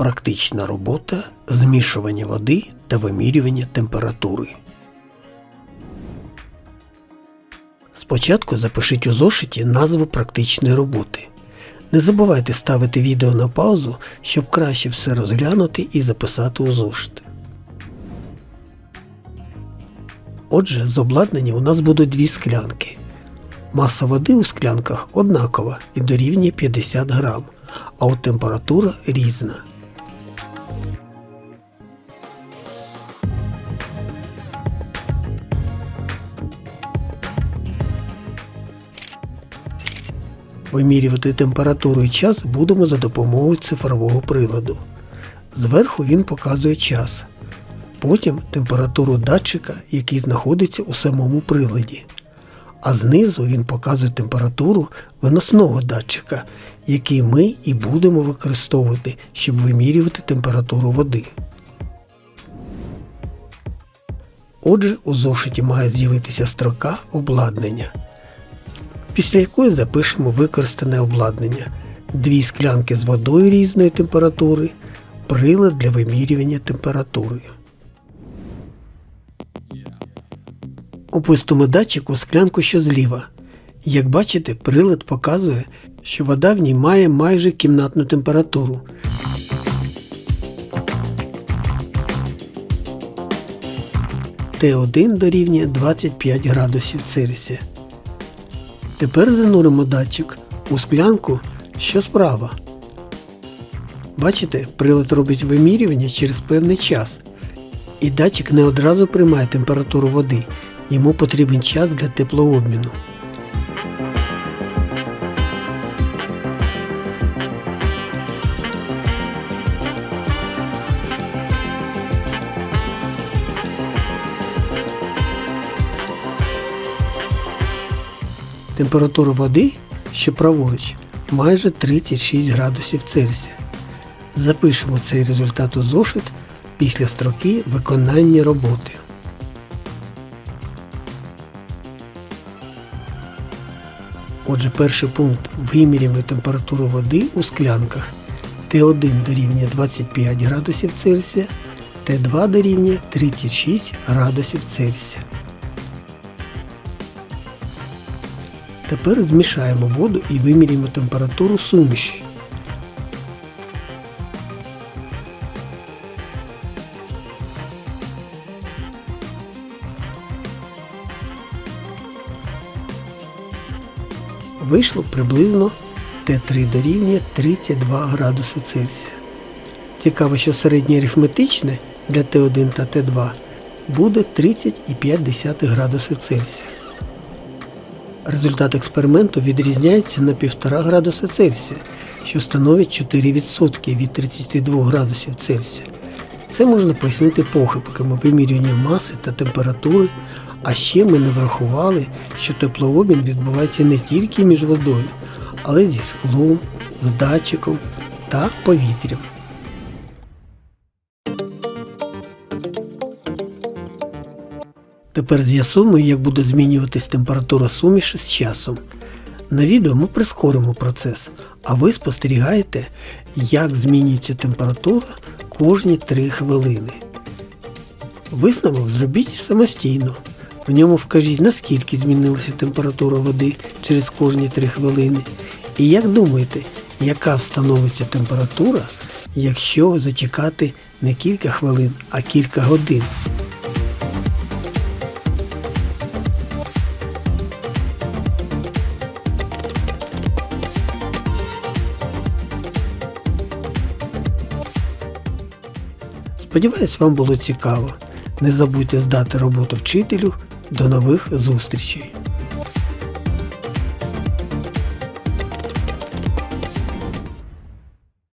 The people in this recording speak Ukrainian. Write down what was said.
Практична робота, змішування води та вимірювання температури. Спочатку запишіть у зошиті назву практичної роботи. Не забувайте ставити відео на паузу, щоб краще все розглянути і записати у зошит. Отже, з обладнання у нас будуть дві склянки. Маса води у склянках однакова і дорівнює 50 грам, а от температура різна. Вимірювати температуру і час будемо за допомогою цифрового приладу. Зверху він показує час. Потім температуру датчика, який знаходиться у самому приладі. А знизу він показує температуру виносного датчика, який ми і будемо використовувати, щоб вимірювати температуру води. Отже, у зошиті має з'явитися строка обладнання після якої запишемо використане обладнання, дві склянки з водою різної температури, прилад для вимірювання температури. Опустимо датчик у склянку, що зліва. Як бачите, прилад показує, що вода в ній має майже кімнатну температуру. Т1 дорівнює 25 градусів Цельсія. Тепер зануримо датчик у склянку, що справа. Бачите, прилад робить вимірювання через певний час. І датчик не одразу приймає температуру води, йому потрібен час для теплообміну. Температура води, що праворуч, майже 36 градусів Цельсія. Запишемо цей результат у зошит після строки виконання роботи. Отже, перший пункт виміряємо температуру води у склянках. Т1 дорівнює 25 градусів Цельсія, Т2 дорівнює 36 градусів Цельсія. Тепер змішаємо воду і вимірюємо температуру суміші. Вийшло приблизно Т3 дорівнює 32 градуси Цельсія. Цікаво, що середнє арифметичне для Т1 та Т2 буде 30,5 градуси Цельсія. Результат експерименту відрізняється на 1,5 градуса Цельсія, що становить 4% від 32 градусів Цельсія. Це можна пояснити похибками вимірювання маси та температури, а ще ми не врахували, що теплообмін відбувається не тільки між водою, але зі склом, з датчиком та повітрям. Тепер з'ясуємо, як буде змінюватись температура суміші з часом. На відео ми прискоримо процес, а ви спостерігаєте, як змінюється температура кожні 3 хвилини. Висновок зробіть самостійно. В ньому вкажіть, наскільки змінилася температура води через кожні 3 хвилини. І як думаєте, яка встановиться температура, якщо зачекати не кілька хвилин, а кілька годин. Сподіваюсь, вам було цікаво. Не забудьте здати роботу вчителю. До нових зустрічей!